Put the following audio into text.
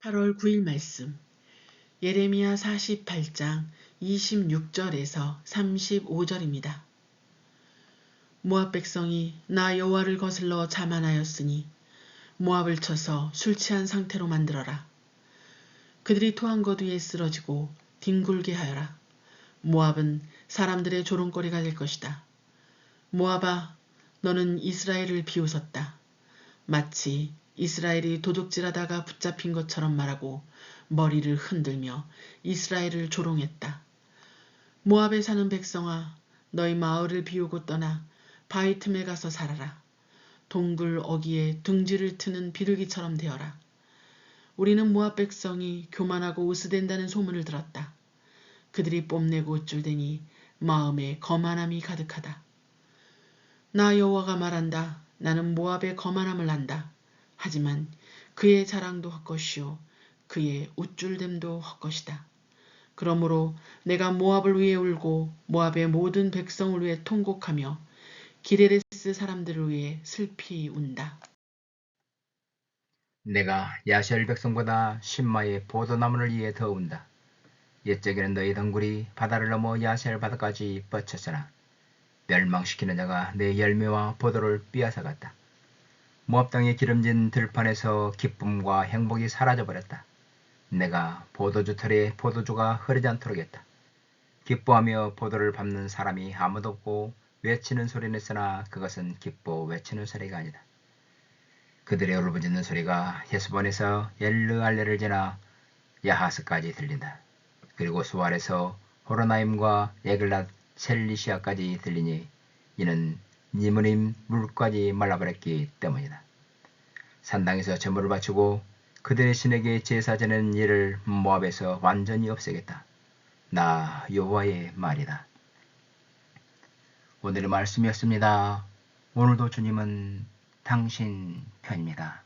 8월 9일 말씀 예레미야 48장 26절에서 35절입니다. 모압 백성이 나 여호와를 거슬러 자만하였으니 모압을 쳐서 술 취한 상태로 만들어라. 그들이 토한 것 위에 쓰러지고 뒹굴게 하여라. 모압은 사람들의 조롱거리가 될 것이다. 모압아, 너는 이스라엘을 비웃었다. 마치 이스라엘이 도둑질하다가 붙잡힌 것처럼 말하고 머리를 흔들며 이스라엘을 조롱했다. 모압에 사는 백성아, 너희 마을을 비우고 떠나 바위 틈에 가서 살아라. 동굴 어기에 둥지를 트는 비둘기처럼 되어라. 우리는 모압 백성이 교만하고 으스댄다는 소문을 들었다. 그들이 뽐내고 우쭐대니 마음에 거만함이 가득하다. 나 여호와가 말한다. 나는 모압의 거만함을 안다. 하지만 그의 자랑도 헛것이요 그의 우쭐됨도 헛것이다. 그러므로 내가 모압을 위해 울고 모압의 모든 백성을 위해 통곡하며 기레레스 사람들을 위해 슬피 운다. 내가 야셀 백성보다 신마의 포도나무를 위해 더 운다. 옛적에는 너희 덩굴이 바다를 넘어 야셀 바다까지 뻗쳤으나 멸망시키는 자가 내 열매와 포도를 빼앗아갔다. 모압 땅의 기름진 들판에서 기쁨과 행복이 사라져 버렸다. 내가 포도주 털에 포도주가 흐르지 않도록 했다. 기뻐하며 포도를 밟는 사람이 아무도 없고 외치는 소리는 있으나 그것은 기뻐 외치는 소리가 아니다. 그들의 울부짖는 소리가 헤스본에서 엘르알레를 지나 야하스까지 들린다. 그리고 수알에서 호로나임과 에글랏 셀리시아까지 들리니 이는 니무림 물까지 말라버렸기 때문이다. 산당에서 제물을 바치고 그들의 신에게 제사 지내는 일을 모압에서 완전히 없애겠다. 나 여호와의 말이다. 오늘의 말씀이었습니다. 오늘도 주님은 당신 편입니다.